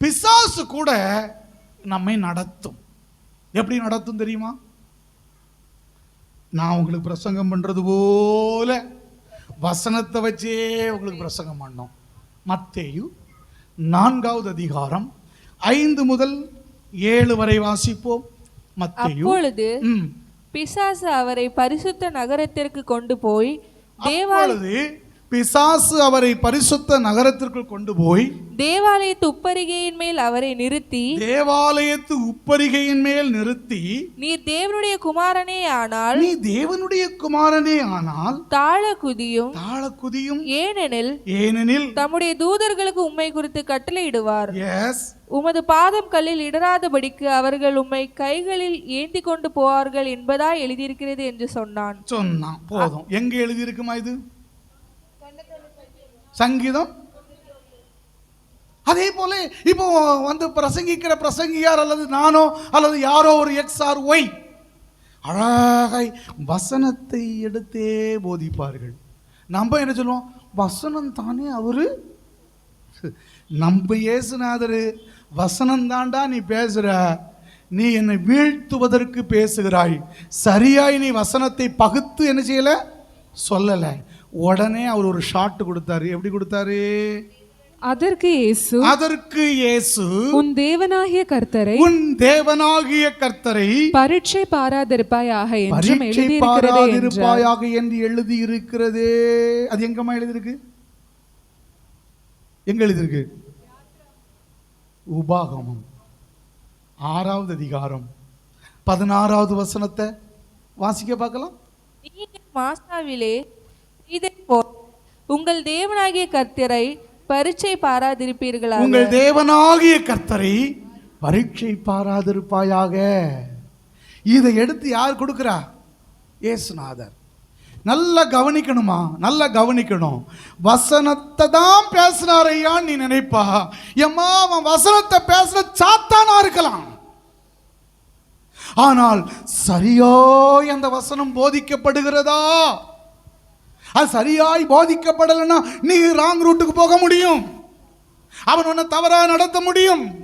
பிசாசு கூட நம்மை நடத்தும். எப்படி நடத்தும் தெரியுமா? நான் உங்களுக்கு பிரசங்கம் பண்றது போல வசனத்தை வச்சே உங்களுக்கு பிரசங்கம் பண்ணோம். மத்தேயு நான்காவது அதிகாரம் ஐந்து முதல் ஏழு வரை வாசிப்போம். மத்தேயு அப்பொழுது. பிசாசு அவரை பரிசுத்த நகரத்திற்கு கொண்டு போய் தேவா அப்பொழுது பிசாசு அவரை பரிசுத்த நகரத்திற்குள் கொண்டு போய் தேவாலய துப்பரிகையின் மேல் அவரை நிறுத்தி தேவாலயத்து உப்பரிகையின் மேல் நிறுத்தி நீர் தேவனுடைய குமாரனே ஆனால் நீ தேவனுடைய குமாரனே ஆனால் தாழ குதியும். தாழ குதியும். ஏனெனில் ஏனெனில் தம்முடைய தூதர்களுக்கு உம்மை குறித்து கட்டளையிடுவார். எஸ் உமது பாதம் கல்லில் இடராதபடிக்கு அவர்கள் உம்மை கைகளில் ஏந்தி கொண்டு போவார்கள் என்பதா எழுதியிருக்கிறது என்று சொன்னான். சொன்னான். போதும். எங்க எழுதி இருக்குமா இது? சங்கீதம். அதே போல இப்போ வந்து பிரசங்கிக்கிற பிரசங்கியார் அல்லது நானோ அல்லது யாரோ ஒரு எக்ஸ் ஆர் ஒய் அழகாய் வசனத்தை எடுத்தே போதிப்பார்கள். நம்ம என்ன சொல்லுவோம்? வசனம் தானே அவரு? நம்ம ஏசுநாதரு வசனம் தாண்டா நீ பேசுற. நீ என்னை வீழ்த்துவதற்கு பேசுகிறாய். சரியாய் நீ வசனத்தை பகுத்து என்ன செய்யல? சொல்லலை. உடனே அவர் ஒரு ஷாட் கொடுத்தாரு. எப்படி கொடுத்தாரு? அதற்கு இயேசு அதற்கு இயேசு உன் தேவனாகிய கர்த்தரை உன் தேவனாகிய கர்த்தரை பரீட்சை பாராதிருப்பாயாக என்றார் பாராதிருப்பாயாக என்று எழுதி இருக்கிறதே அது எங்கம்மா எழுதியிருக்கு? எங்க எழுதியிருக்கு? உபாகமம். ஆறாவது அதிகாரம். பதினாறாவது வசனத்தை வாசிக்க பார்க்கலாம். மாசாவிலே இதே போல் உங்கள் தேவனாகிய கர்த்தரை பரீட்சை பாராதிருப்பீர்களா உங்கள் தேவனாகிய கர்த்தரை பரீட்சை பாராதிருப்பாயாக. இதை எடுத்து யார் கொடுக்குறா? ஏசுநாதர் நல்லா கவனிக்கணுமா? நல்லா கவனிக்கணும். வசனத்தை தான் பேசினார் ஐயான்னு நீ நினைப்பா. எம்மா அவன் வசனத்தை பேசுற சாத்தானா இருக்கலாம். ஆனால் சரியாய் அந்த வசனம் போதிக்கப்படுகிறதா? அது சரியாய் போதிக்கப்படலைன்னா நீ ராங் ரூட்டுக்கு போக முடியும். அவன் உன்னை தவறாக நடத்த முடியும்.